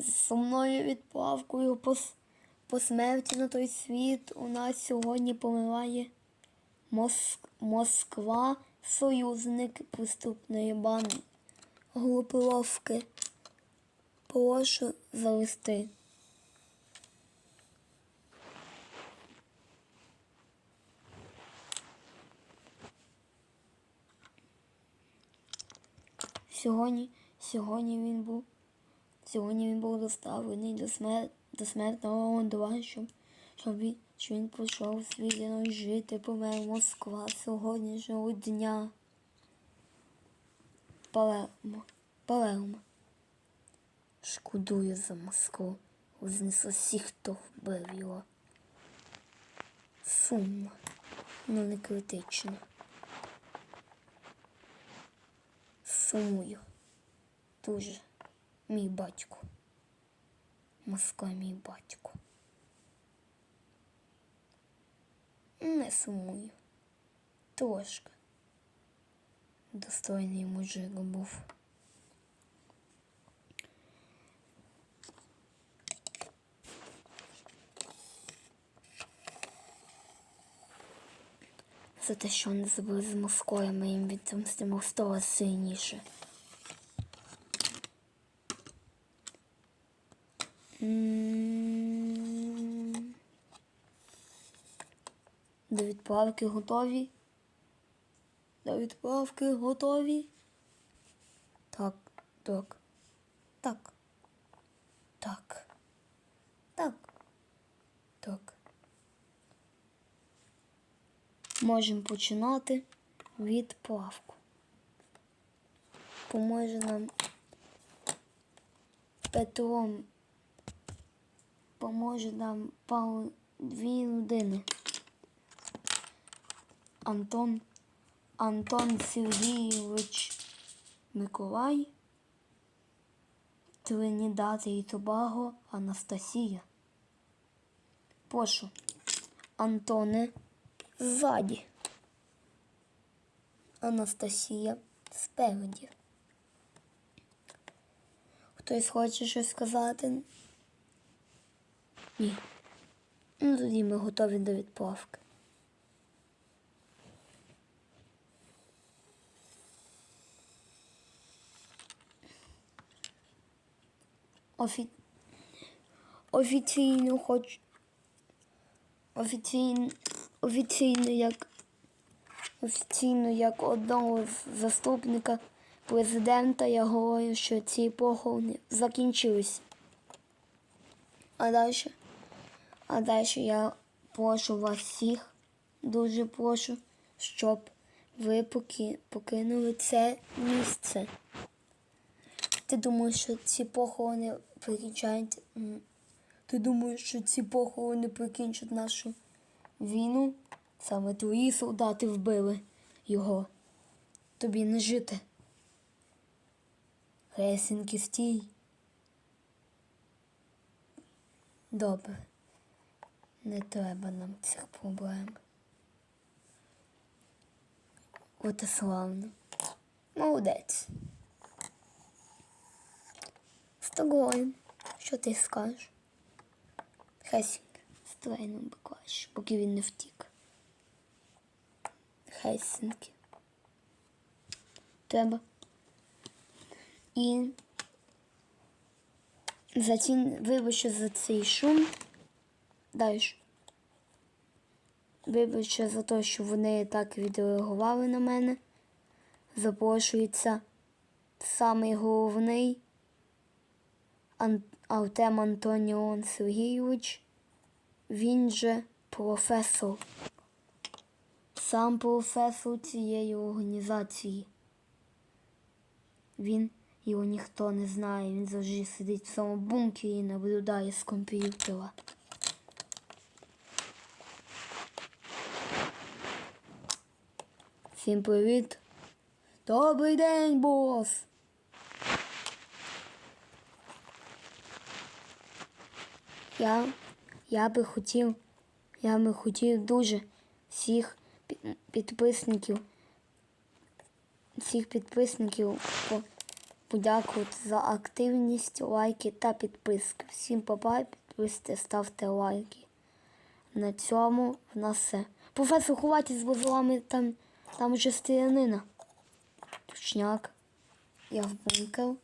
сумною відправкою по, по смерті на той світ у нас сьогодні помирає Моск... Москва, союзник преступної банди. Глупиловки. Прошу завести. Сьогодні, сьогодні він був, сьогодні він був доставлений до, смер... до смертного ладова, щоб, щоб він, що він пройшов свідчено жити, помер Москва сьогоднішнього дня. Палермо, Палермо. Шкодую за Москву. Знес усіх, хто вбив його. Сумно, але не критично. Сумую. Дуже. Мій батько. Москва мій батько. Не сумую. Трошки. Достойний мужик був. За те, що вони зробили з Москвою, ми їм відомстимо сильніше. До відправки готові. До відправки готові. Так, так, так, так, так, так. Можемо починати відправку. Поможе нам Петро. Поможе нам пару дві людини. Антон Антон Сергійович Миколай, Тринідад і Тобаго Анастасія. Прошу. Антоне ззаді. Анастасія спереді. Хтось хоче щось сказати? Ні. Ну тоді ми готові до відправки. Офі... Офіційно хоч офіційно, офіційно як офіційно як одного з заступника президента я говорю, що ці похорони закінчились. А далі, а далі я прошу вас всіх, дуже прошу, щоб ви поки, покинули це місце. Ти думаєш, що ці похорони прикінчають. Ти думаєш, що ці похорони прикінчать нашу війну? Саме твої солдати вбили його. Тобі не жити. Хесінки, стій. Добре. Не треба нам цих проблем. От і славно. Молодець. Стокгольм. Що ти скажеш? Хесінг. Стрейном би краще, поки він не втік. Хесінки. Треба. І за ці, вибачте за цей шум. Далі. Вибачте за те, що вони так відреагували на мене. Запрошується самий головний Артем Антоніон Сергійович. Він же професор. Сам професор цієї організації. Він його ніхто не знає. Він завжди сидить в своєму бункері і наблюдає з комп'ютера. Всім привіт. Добрий день, бос. Я, я би хотів, я би хотів дуже всіх пі- підписників, всіх підписників подякувати за активність, лайки та підписки. Всім папа, підписуйте, ставте лайки. На цьому в нас все. Професор, ховайтесь, за вами там, там же стрілянина. Точняк. Я в бункер.